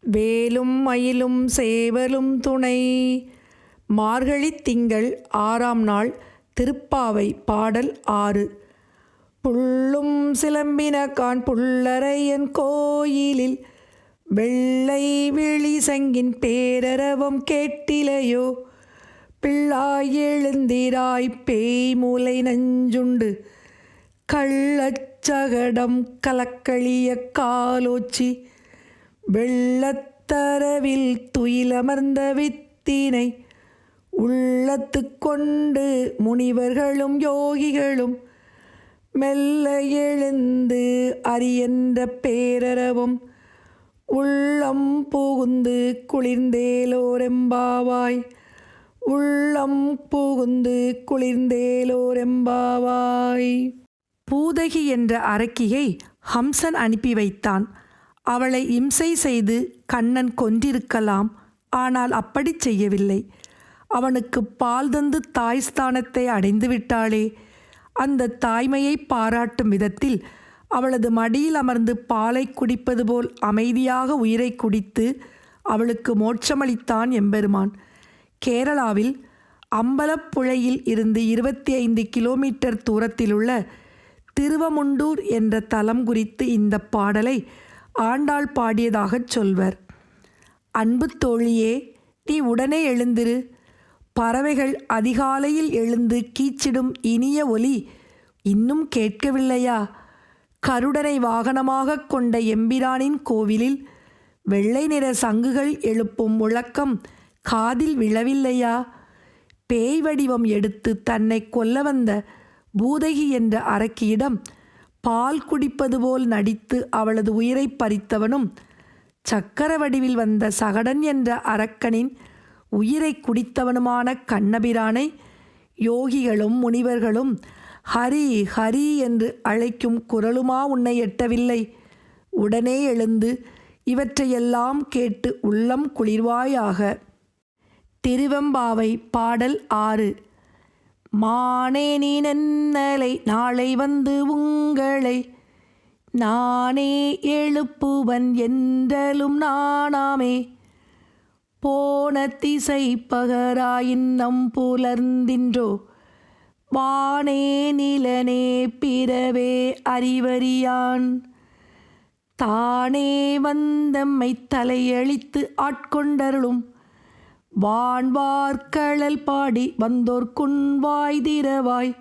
வேலும் மயிலும் சேவலும் துணை. மார்கழி திங்கள் ஆறாம் நாள் திருப்பாவை பாடல் ஆறு. புள்ளும் சிலம்பினகான் புள்ளரையன் கோயிலில் வெள்ளை விழி சங்கின் பேரரவம் கேட்டிலையோ? பிள்ளாய் எழுந்திராய் பேய் மூலை நஞ்சுண்டு கள்ளச்சகடம் கலக்களிய காலோச்சி வெள்ளத்தரவில் துயிலமர்ந்த வித்தினை உள்ளத்து கொண்டு முனிவர்களும் யோகிகளும் மெல்ல எழுந்து அரியன்ற பேரரவும் உள்ளம் புகுந்து குளிர்ந்தேலோரெம்பாவாய். உள்ளம் புகுந்து குளிர்ந்தேலோரெம்பாவாய். பூதகி என்ற அரக்கியை ஹம்சன் அனுப்பி வைத்தான். அவளை இம்சை செய்து கண்ணன் கொன்றிருக்கலாம் ஆனால் அப்படி செய்யவில்லை. அவனுக்கு பால் தந்து தாய் ஸ்தானத்தை அடைந்து விட்டாளே அந்த தாய்மையை பாராட்டும் விதத்தில் அவளது மடியில் அமர்ந்து பாலை குடிப்பது போல் அமைதியாக உயிரை குடித்து அவளுக்கு மோட்சமளித்தான் எம்பெருமான். கேரளாவில் அம்பலப்புழையில் இருந்து இருபத்தி ஐந்து கிலோமீட்டர் தூரத்திலுள்ள திருவமுண்டூர் என்ற தலம் குறித்து இந்த பாடலை ஆண்டாள் பாடியதாகச் சொல்வர். அன்பு தோழியே நீ உடனே எழுந்திரு. பறவைகள் அதிகாலையில் எழுந்து கீச்சிடும் இனிய ஒலி இன்னும் கேட்கவில்லையா? கருடனை வாகனமாக கொண்ட எம்பிரானின் கோவிலில் வெள்ளை நிற சங்குகள் எழுப்பும் முழக்கம் காதில் விழவில்லையா? பேய் வடிவம் எடுத்து தன்னை கொல்ல வந்த பூதகி என்ற அரக்கியிடம் பால் குடிப்பது போல் நடித்து அவளது உயிரை பறித்தவனும் சக்கர வடிவில் வந்த சகடன் என்ற அரக்கனின் உயிரை குடித்தவனுமான கண்ணபிரானை யோகிகளும் முனிவர்களும் ஹரி ஹரி என்று அழைக்கும் குரலுமா உன்னை எட்டவில்லை? உடனே எழுந்து இவற்றையெல்லாம் கேட்டு உள்ளம் குளிர்வாயாக. திருவெம்பாவை பாடல் ஆறு. மானே நீ நன்னலை நாளை வந்து உங்களை நானே எழுப்புவன் என்றலும் நானாமே. போன திசை பகராயின்னம் புலர்ந்தின்றோ வானே நிலனே பிறவே அறிவறியான். தானே வந்தம்மை தலையளித்து ஆட்கொண்டருளும் வான்வார்கழல் பாடி வந்தோர் குன்வாய் திரவாய்.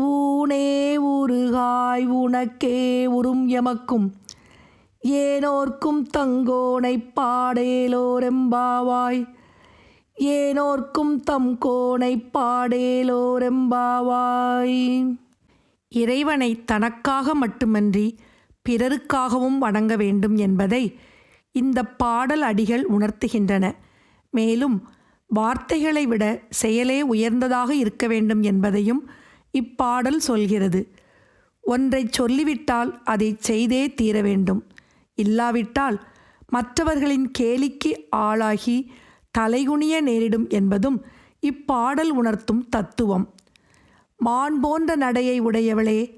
ஊனே உருகாய் உனக்கே உறும் எமக்கும். ஏனோர்க்கும் தங்கோனை பாடேலோரெம்பாவாய். ஏனோர்க்கும் தம் கோனை பாடேலோரெம்பாவாய். இறைவனை தனக்காக மட்டுமன்றி பிறருக்காகவும் வணங்க வேண்டும் என்பதை இந்த பாடல் அடிகள் உணர்த்துகின்றன. மேலும் வார்த்தைகளை விட செயலே உயர்ந்ததாக இருக்க வேண்டும் என்பதையும் இப்பாடல் சொல்கிறது. ஒன்றை சொல்லிவிட்டால் அதை செய்தே தீர வேண்டும். இல்லாவிட்டால் மற்றவர்களின் கேலிக்கு ஆளாகி தலைகுனிய நேரிடும் என்பதும் இப்பாடல் உணர்த்தும் தத்துவம். மான் போன்ற நடையை உடையவளே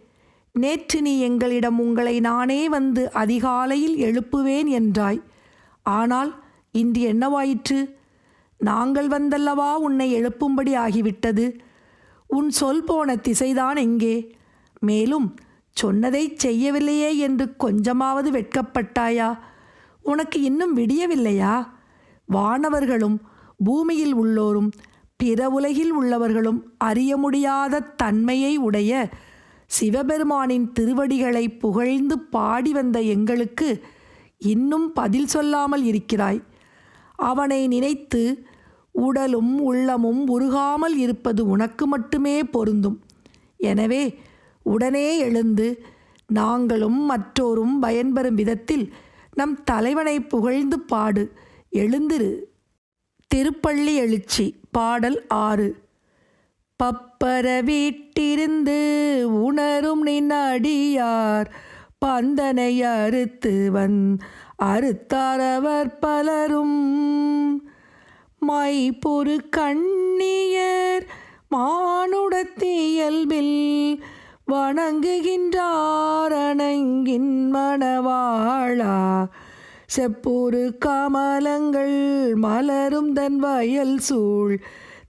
நேற்று நீ எங்களிடம் உங்களை நானே வந்து அதிகாலையில் எழுப்புவேன் என்றாய். ஆனால் இன்று என்னவாயிற்று? நாங்கள் வந்தல்லவா உன்னை எழுப்பும்படி ஆகிவிட்டது? உன் சொல் போன திசைதான் எங்கே? மேலும் சொன்னதை செய்யவில்லையே என்று கொஞ்சமாவது வெட்கப்பட்டாயா? உனக்கு இன்னும் விடியவில்லையா? வானவர்களும் பூமியில் உள்ளோரும் பிற உலகில் உள்ளவர்களும் அறிய முடியாத தன்மையை உடைய சிவபெருமானின் திருவடிகளை புகழ்ந்து பாடி வந்த எங்களுக்கு இன்னும் பதில் சொல்லாமல் இருக்கிறாய். அவனை நினைத்து உடலும் உள்ளமும் உருகாமல் இருப்பது உனக்கு மட்டுமே பொருந்தும். எனவே உடனே எழுந்து நாங்களும் மற்றோரும் பயன்பெறும் விதத்தில் நம் தலைவனை புகழ்ந்து பாடு. எழுந்திரு. திருப்பள்ளி எழுச்சி பாடல் ஆறு. பப்பர வீட்டிருந்து உணரும் நின் அடியார் பந்தனை அறுத்து வந் அறுத்தாரவர் பலரும். மை பொறு கண்ணியர் மானுடத்தியல்பில் வணங்குகின்றாரணங்கின் மணவாளா. செப்பூரு கமலங்கள் மலரும் தன் வயல் சூழ்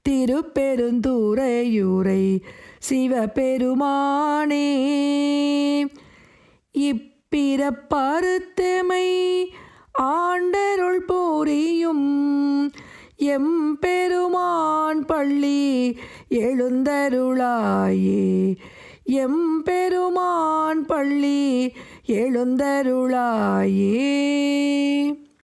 திருப்பெருந்துறையூரை சிவபெருமானே. இப்பிறப்பருத்தமை ஆண்டருள் போரியும் எம்பெருமான் பள்ளி எழுந்தருளாயே. எம்பெருமான் பள்ளி எழுந்தருளாயே.